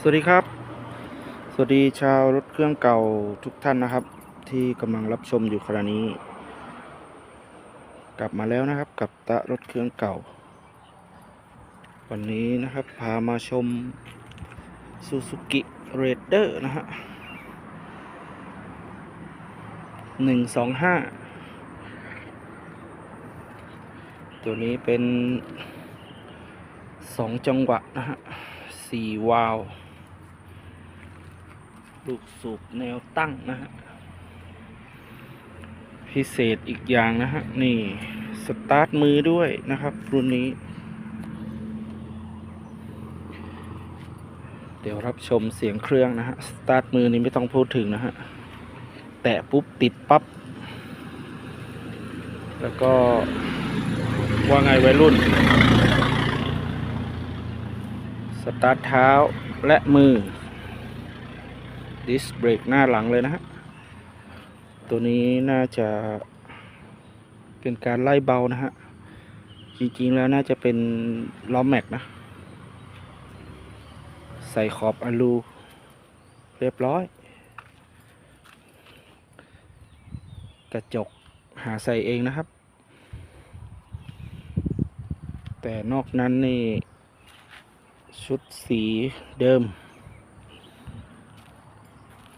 สวัสดีครับ สวัสดีชาวรถเครื่องเก่าทุกท่านนะครับ ที่กำลังรับชมอยู่ขณะนี้ กลับมาแล้วนะครับกับตะรถเครื่องเก่า วันนี้นะครับพามาชม Suzuki Raider นะฮะหนึ่งสองห้าตัวนี้เป็นสองจังหวะนะฮะสี่วาล์ว ลูกสูบแนวตั้งนะฮะ พิเศษอีกอย่างนะฮะ นี่ สตาร์ทมือด้วยนะครับ รุ่นนี้ เดี๋ยวรับชมเสียงเครื่องนะฮะ สตาร์ทมือนี้ไม่ต้องพูดถึงนะฮะ แตะปุ๊บติดปับ๊บ แล้วก็ว่าไงวัยรุ่น สตาร์ทเท้าและมือ ดิสเบรกหน้าหลังเลยนะฮะ ตัวนี้น่าจะเป็นการไล่เบานะฮะ จริงๆแล้วน่าจะเป็นล้อแม็กนะ ใส่ขอบอลูเรียบร้อย กระจกหาใส่เองนะครับ แต่นอกนั้นนี่ ชุดสีเดิม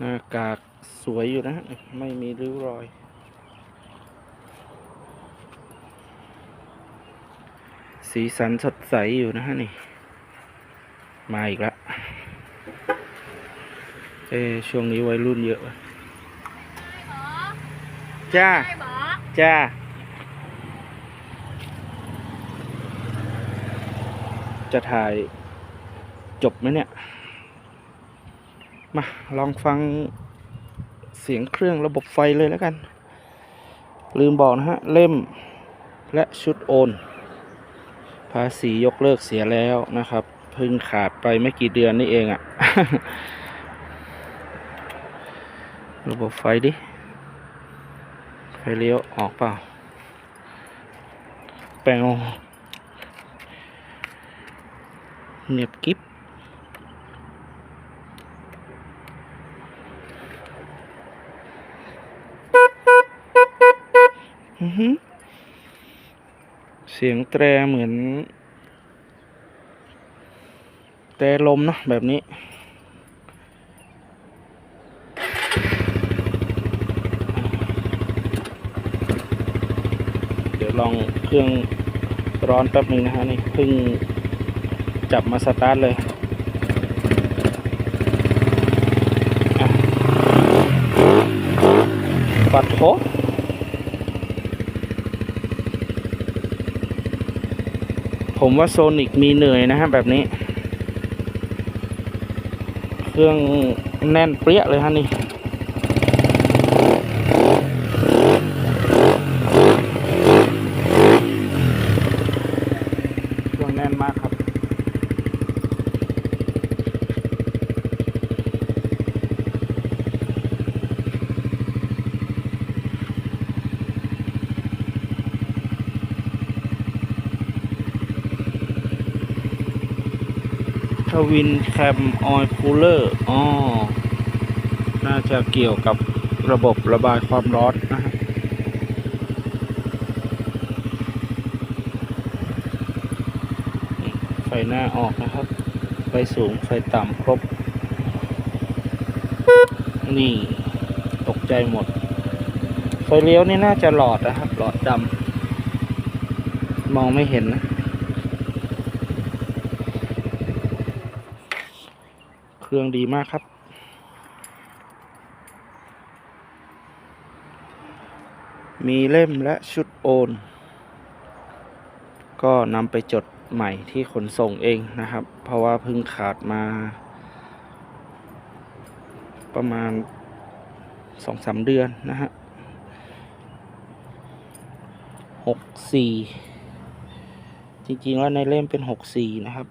หน้ากากสวยอยู่นะฮะไม่มีริ้วรอย สีสันสดใสอยู่นะฮะนี่ มาอีกแล้วเอ้ช่วงนี้วัยรุ่นเยอะวะจ้าใช่หมอจ้าจะถ่ายจบไหมเนี่ย มาลองฟังเสียงเครื่องระบบไฟเลยแล้วกัน ลืมบอกนะฮะ เล่มและชุดโอน ภาษียกเลิกเสียแล้วนะครับ เพิ่งขาดไปไม่กี่เดือนนี่เองอะระบบไฟดิ ไฟเลี้ยวออกเปล่า แปลงเงียบกิ๊บ อือหือ เสียงแตรเหมือน แตรลมเนอะแบบนี้ เดี๋ยวลองเครื่องร้อนแป๊บหนึ่งนะฮะนี่เพิ่งจับมาสตาร์ทเลยปัดโถ ผมว่าโซนิกมีเหนื่อยนะฮะแบบนี้ เครื่องแน่นเปรี้ยเลยฮะนี่เครื่องแน่นมากครับ ทวินแคมออยล์คูลเลอร์อ๋อน่าจะเกี่ยวกับระบบระบายความร้อนนะฮะไฟหน้าออกนะครับ ไฟสูงไฟต่ำครบ นี่ ตกใจหมด ไฟเลี้ยวนี่น่าจะหลอดนะครับ หลอดดำมองไม่เห็นนะ เครื่องดีมากครับ มีเล่มและชุดโอน ก็นำไปจดใหม่ที่ขนส่งเองนะครับ เพราะว่าเพิ่งขาดมา ประมาณสองสามเดือนนะฮะหกสี่จริงๆ แล้วในเล่มเป็นหกสี่นะครับ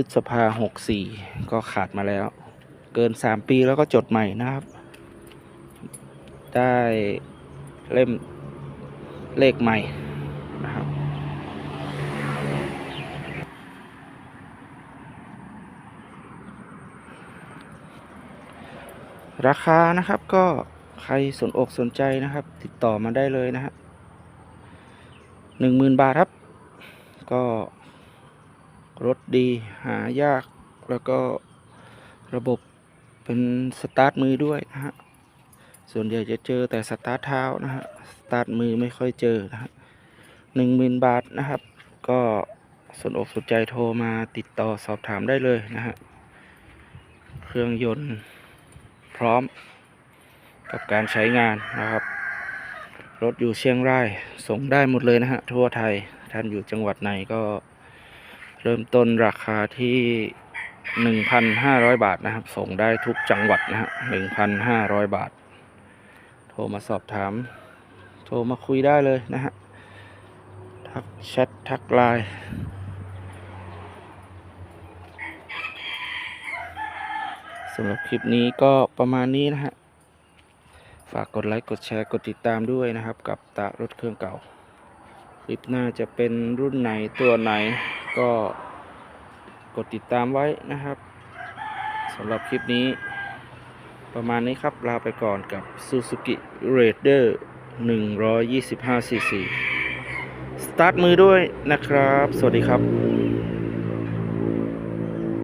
ฤษภาหกสี่ก็ขาดมาแล้ว เกินสามปีแล้วก็จดใหม่นะครับ ได้เล่มเลขใหม่นะครับราคานะครับก็ใครสนอกสนใจนะครับ ติดต่อมาได้เลยนะฮะหนึ่งมืนบาทครับ ก็ รถดีหายาก แล้วก็ระบบเป็นสตาร์ทมือด้วยนะฮะ ส่วนใหญ่จะเจอแต่สตาร์ทเท้านะฮะ สตาร์ทมือไม่ค่อยเจอนะฮะหนึ่งหมื่นบาทนะครับ ก็สนอกสนใจโทรมาติดต่อสอบถามได้เลยนะฮะ เครื่องยนต์พร้อมกับการใช้งานนะครับ รถอยู่เชียงรายส่งได้หมดเลยนะฮะทั่วไทยท่านอยู่จังหวัดไหนก็ เริ่มต้นราคาที่ 1,500 บาทนะครับ ส่งได้ทุกจังหวัดนะฮะ1,500 บาท โทรมาสอบถาม โทรมาคุยได้เลยนะฮะ ทักแชททักไลน์สำหรับคลิปนี้ก็ประมาณนี้นะฮะ ฝากกดไลค์ กดแชร์ กดติดตามด้วยนะครับ กับตารถเครื่องเก่า คลิปหน้าจะเป็นรุ่นไหนตัวไหน ก็กดติดตามไว้นะครับสำหรับคลิปนี้ ประมาณนี้ครับลาไปก่อนกับ Suzuki Raider 125cc สตาร์ทมือด้วยนะครับ สวัสดีครับ